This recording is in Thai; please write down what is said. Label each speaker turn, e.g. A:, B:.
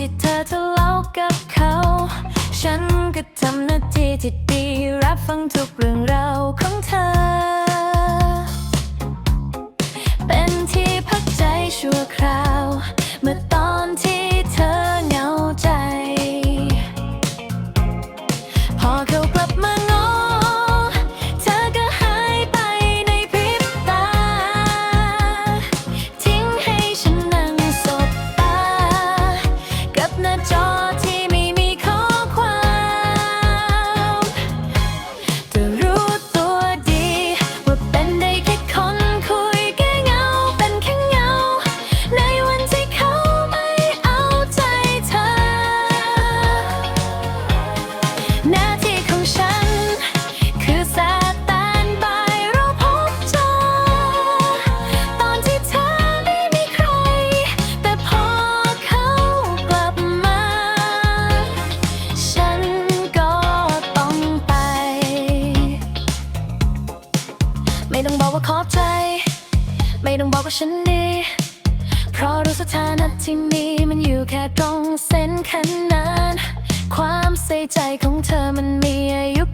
A: ที่เธอทะเลาะกับเขา ฉันก็ทำหน้าที่ที่ดีรับฟังทุกเรื่องราวของเธอ ขอใจ ไม่ต้องบอกว่าฉันดีเพราะรู้สถานะที่มีมันอยู่แค่ตรงเส้นขนาน ความใส่ใจของเธอมันมีอายุ